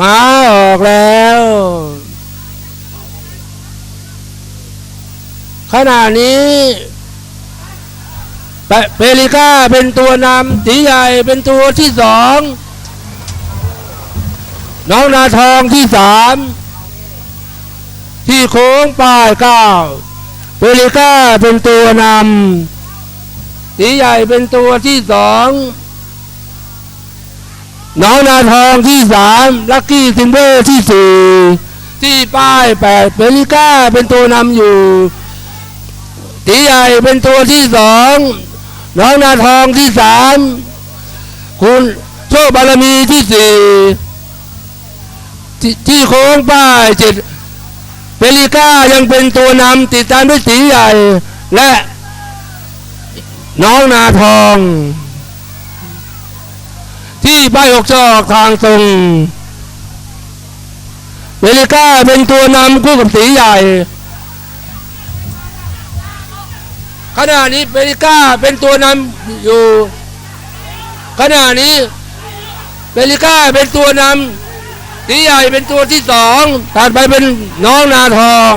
มาออกแล้ว ขณะนี้เปเปริก้าเป็นตัวนำตีใหญ่เป็นตัวที่สองน้องนาทองที่สามที่โค้งป้ายเก้าเปริก้าเป็นตัวนำตีใหญ่เป็นตัวที่สอง น้องนาทองที่สามลักกี้ซิมเบอร์ที่สี่ที่ป้ายแปดเปริก้าเป็นตัวนำอยู่ตีใหญ่เป็นตัวที่สองน้องนาทองที่สามคุณโชคบารมีที่สี่ที่ที่โค้งป้ายเจ็ดเปริก้ายังเป็นตัวนำติดตามด้วยตีใหญ่ และน้องนาทอง ที่ป้ายหกจอกทางตรงเปริก้าเป็นตัวนำคู่กับสีใหญ่ ขณะนี้เปริก้าเป็นตัวนำอยู่ ขณะนี้เปริก้าเป็นตัวนำตีใหญ่เป็นตัวที่สองถัดไปเป็นน้องนาทอง